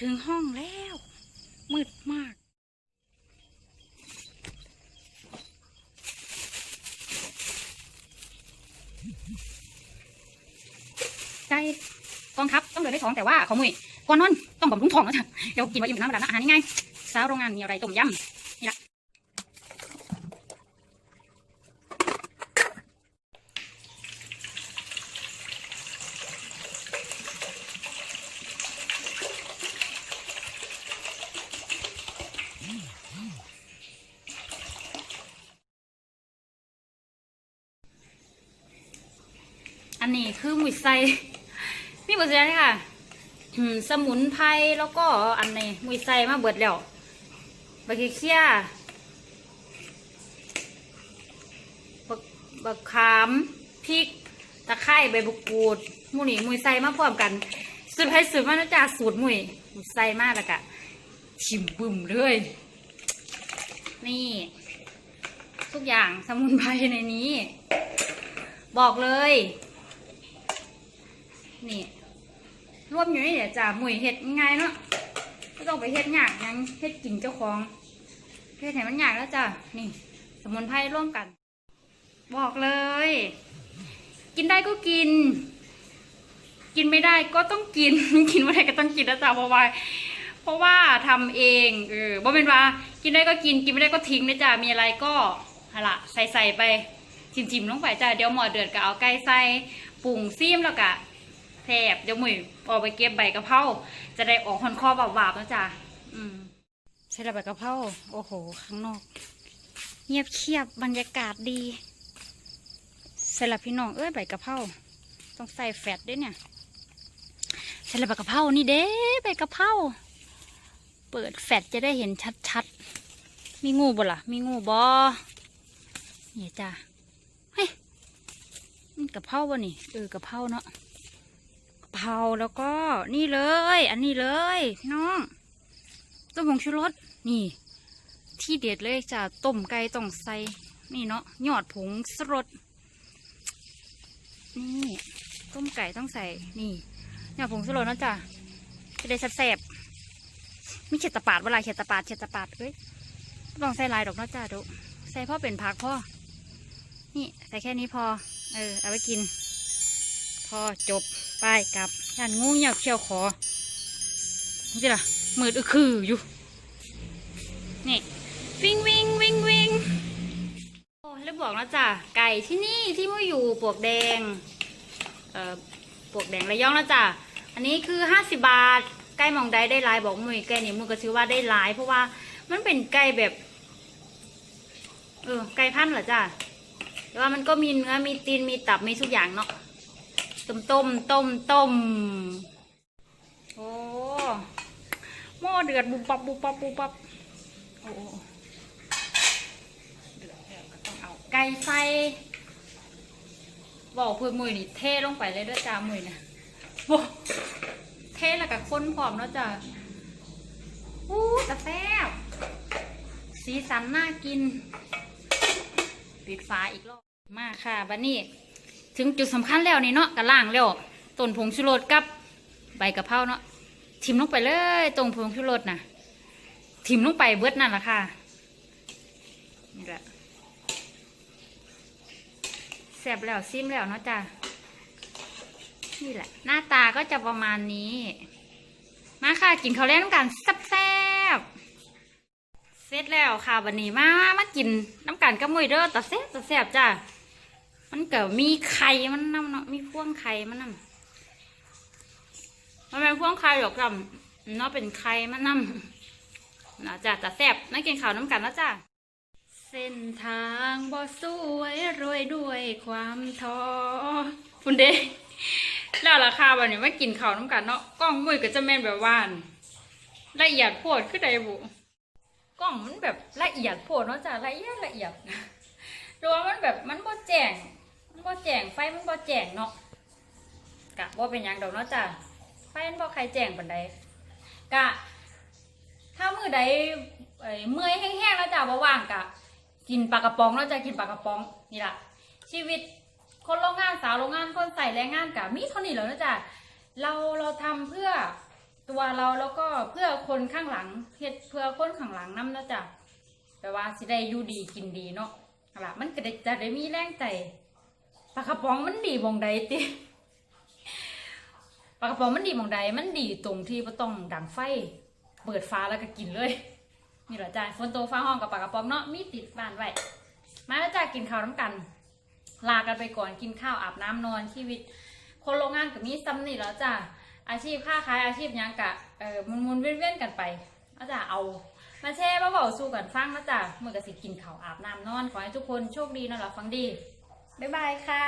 ถึงห้องแล้ว มืดมากใจกองทัพต้องเดินได้ท้องแต่ว่าของมุยก่อนนอนต้องบำรุงท้องนะจ๊ะเดี๋ยวกินไว้อิ่มน้ำมาแล้วนะอาหารนี่ายสาวโรงงานมีอะไรต้มยำนี่ละ อันนี้คือหมุยไซมีบทเรียค่ะสมุนไพรแล้วก็อันนี้หมุยไซมาเบิดแล้วบักเคียบักบักขามพริกตะไคร้ใบบุกกูดหมูนี่หมุยไซมาพร้อมกันสุดท้ายสุดมาแล้วจ้าสูตรหมุยหมุยไซมากล้วกะชิมบึมเลย นี่ ทุกอย่างสมุนไพรในนี้ บอกเลย นี่รวมอยู่นี่เดี๋ยวจ้าหมุยเห็ดง่ายเนาะไม่ต้องไปเห็ดยากหยังเห็ดกินเจ้าของเห็ดไหนมันยากแล้วจ้านี่ สมุนไพรร่วมกัน บอกเลย กินได้ก็กิน กินไม่ได้ก็ต้องกิน กินไม่ได้ก็ต้องกินนะจ้าเพราะว่าเพราะว่าทำเองเออบ่เป็นว่า กินได้ก็กิน กินไม่ได้ก็ทิ้งนะจ้ามีอะไรก็ฮะละใส่ใส่ไปจิ้มๆลงไปจ้าเดี๋ยวหมอเดือดก็เอาไก่ใส่ปรุงซีมแล้วก็ แทบเดี๋ยวมือออกไปเก็บใบกะเพราจะได้ออกคอนคอบาบาบๆนะจ๊ะอืมใช่แล้วใบกะเพราโอ้โห ข้างนอก เงียบเชียบบรรยากาศดีใส่ละพี่น้องเอ้ยใบกะเพราต้องใส่แฟตด้วยเนี่ยใส่ละใบกะเพรานี่เด้ใบกะเพราเปิดแฟตจะได้เห็นชัดๆมีงูบ่ล่ะ มีงูบ่เนี่ยจ้ะเฮ้ยกะเพราบ่นี่เออกะเพราเนาะ เพราแล้วก็นี่เลย อันนี้เลยน้อง ต้มผงชูรสนี่ ที่เด็ดเลยจ้ะต้มไก่ต้องใส่นี่เนาะยอดผงสรสนี่ต้มไก่ต้องใส่ นี่ยอดผงสรสนะจ้ะจะได้แซ่บๆมีเฉดตะปาดเวลาเฉดตะปาดเฉดตะปาดเอ้ยต้องใส่ลายดอกนะจ้ะดูใส่พ่อเป็นผักพ่อ นี่ใส่แค่นี้พอ เออ เอาไว้กิน พอจบ ไปกลับย่านงูเหี่ยวเขี้ยวขอนี่ล่ะมืดอึคืออยู่ นี่ วิ่งวิ่งวิ่งวิ่งโอ้แล้วบอกแล้วจ้ะ ไก่ที่นี่ที่มาอยู่ปลวกแดง เอ่อปลวกแดงระยองแล้วจ้ะ อันนี้คือห้าสิบาท ไก่มองใดได้ลายบอกมือไก่นี่มือก็ชื่อว่าได้ลาย เพราะว่ามันเป็นไก่แบบ เออ ไก่พันธุ์เหรอจ้ะแต่ว่ามันก็มีเนื้อ มีตีน มีตับ มีทุกอย่างเนาะ ต้มต้มต้มต้มโอ้หม้อเดือดบุบปับบุบปับบุบปับโอ้เดือดแล้วก็ต้องเอาไก่ใส่บอกเพื่อนมือนี่เทลงไปเลยด้วยจ้ามือนะโอ้เทแล้วกับคนพร้อมแล้วจ้าอู้จะแซ่บสีสันน่ากิน ปิดฟ้าอีกรอบ มาค่ะบันนี้ ถึงจุดสำคัญแล้วนี่เนาะกระล่างแล้วต้นผงชูรสกับใบกะเพราเนาะทิมลงไปเลยตรงผงชูรสนะทิมลงไปเบิดนั่นแหละค่ะนี่แหละแซ่บแล้วซิมแล้วเนาะจ้ะนี่แหละ หน้าตาก็จะประมาณนี้ มาค่ะกินข้าวแล้งน้ำกันแซ่บเสร็จแล้วค่ะวันนี้มามากินน้ำกันกับมวยเด้อแต่แซ่บแต่แซ่บจ้ะ มันเก็มีไข่มันนำเนาะมีพ่วงไข่มันนำมันเป็นพ่วงไข่หรอกจ้ะเนาะเป็นไข่มันนำนะจ้ะแต่แซ่บนั่งกินข้าวน้ำกันแล้วจ้ะเส้นทางบ่สวยรวยด้วยความท้อคุณเด้แล้วราคาวันนี้มากินข้าวน้ำกันเนาะกล้องมือก็จะแม่นแบบว่านละเอียดโพดคือใดบุกล้องมันแบบละเอียดโพดเนาะจ้ะละเอียดละเอียดรัวมันแบบมันบ่แจ้งมันบ่แจ้งไฟ มันบ่แจ้งเนาะกะบ่เป็นหยังดอกเนาะจ้ะไฟมันบ่ใครแจ้งปานใดกะ ถ้ามือใดเอ้ยเมื่อยแห้งๆแล้วจ้ะบ่ว่างกะ กินปลากระป๋องแล้วจ้ะกินปลากระป๋องนี่ล่ะชีวิตคนโรงงานสาวโรงงานคนใส่แรงงานกะมีเท่านี้แล้วนะจ้ะเราเราทำเพื่อตัวเราแล้วก็เพื่อคนข้างหลังเฮ็ดเพื่อคนข้างหลังนำนะจ๊ะแปลว่าสิได้อยู่ดีกินดีเนาะล่ะมันก็ได้จะได้มีแรงใจ ปลากระป๋องมันดีบองใดติปลากระป๋องมันดีบองใดมันดีตรงที่บ่ต้องดังไฟ เปิดฟ้าแล้วก็กินเลยนี่แหละจ้ะฝนโตฟ้าห้องกับปลากระป๋องเนาะมีติดบ้านไว้มาแล้วจ้ะกินข้าวน้ำกัน ลากันไปก่อนกินข้าวอาบน้ำนอนชีวิต คนโรงงานกับมีซ้ำนี่แล้วจ้ะอาชีพค้าขายอาชีพยังกะเออมุนมุนเว้นเว้นกันไปแล้วจ้ะเอามาแชร์มาเบาสู่กันฟังนะจ้ะมือก็สิกินข้าวอาบน้ำนอนขอให้ทุกคนโชคดีนะหลับฟังดี บ๊ายบายค่ะ